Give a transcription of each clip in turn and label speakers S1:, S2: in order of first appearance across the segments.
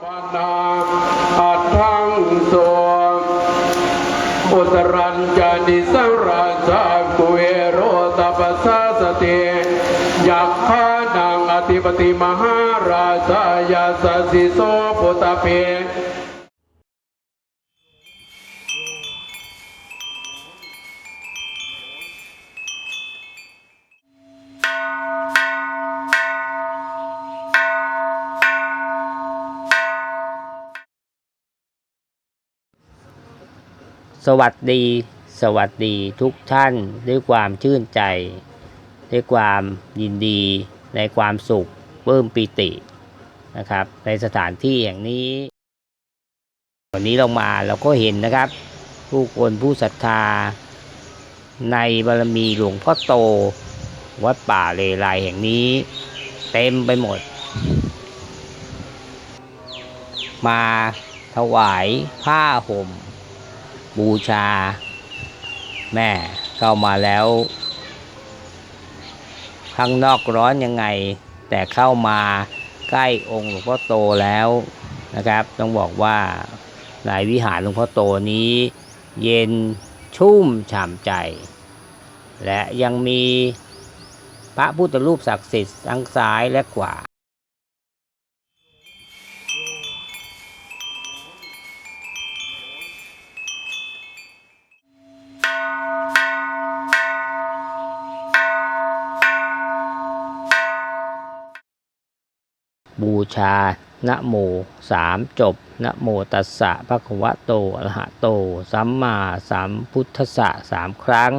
S1: ปนา โอตรัญจานิสังราชากุเอโรตปัสสะสติยักขานังอธิปติมหาราชายาสสิโสปุตตะเพ
S2: สวัสดี สวัสดีทุกท่านด้วยความชื่นใจ ด้วยความยินดีในความสุขปลื้มปิตินะครับ ในสถานที่แห่งนี้ วันนี้เรามาเราก็เห็นนะครับ ผู้คนผู้ศรัทธา ในบารมีหลวงพ่อโต วัดป่าเลไลแห่งนี้ เต็มไปหมด มาถวายผ้าห่ม บูชา แม่เข้ามาแล้ว ข้างนอกร้อนยังไง แต่เข้ามาใกล้องค์หลวงพ่อโตแล้วนะครับ ต้องบอกว่าในวิหารหลวงพ่อโตนี้ เย็นชุ่มฉ่ำใจ และยังมีพระพุทธรูปศักดิ์สิทธิ์ทั้งซ้ายและขวา บูชานะโมสามจบนะโมตัสสะภะคะวะโตอะระหะโต สัมมาสัมพุทธัสสะสามครั้ง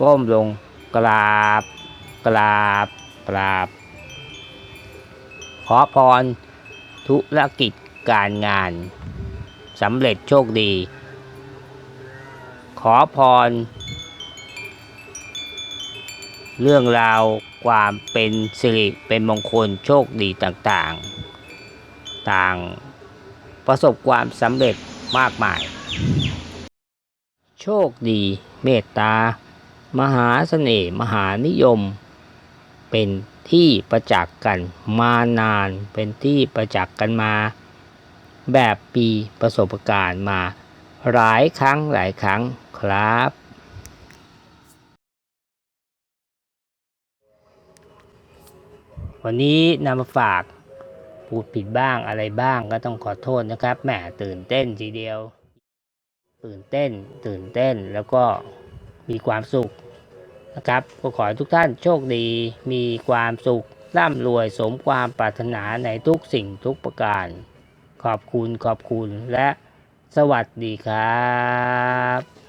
S2: ก้มลงกราบกราบกราบ ขอพรธุรกิจการงานสำเร็จโชคดี ขอพร เรื่องราวความเป็นสิริเป็นมงคลโชคดีต่างๆ ต่างประสบความสำเร็จมากมาย โชคดีเมตตา มหาเสน่ห์มหานิยม เป็นที่ประจักษ์กันมานานเป็นที่ประจักษ์กันมา แบบปีประสบการณ์มาหลายครั้งหลายครั้งครับ วันนี้นำมาฝากพูดผิดบ้างอะไรบ้างก็ต้องขอโทษนะครับแหมตื่นเต้นทีเดียว ตื่นเต้น ตื่นเต้นแล้วก็มีความสุขนะครับก็ขอให้ทุกท่านโชคดี มีความสุขร่ำรวยสมความปรารถนาในทุกสิ่งทุกประการ ขอบคุณขอบคุณและสวัสดีครับ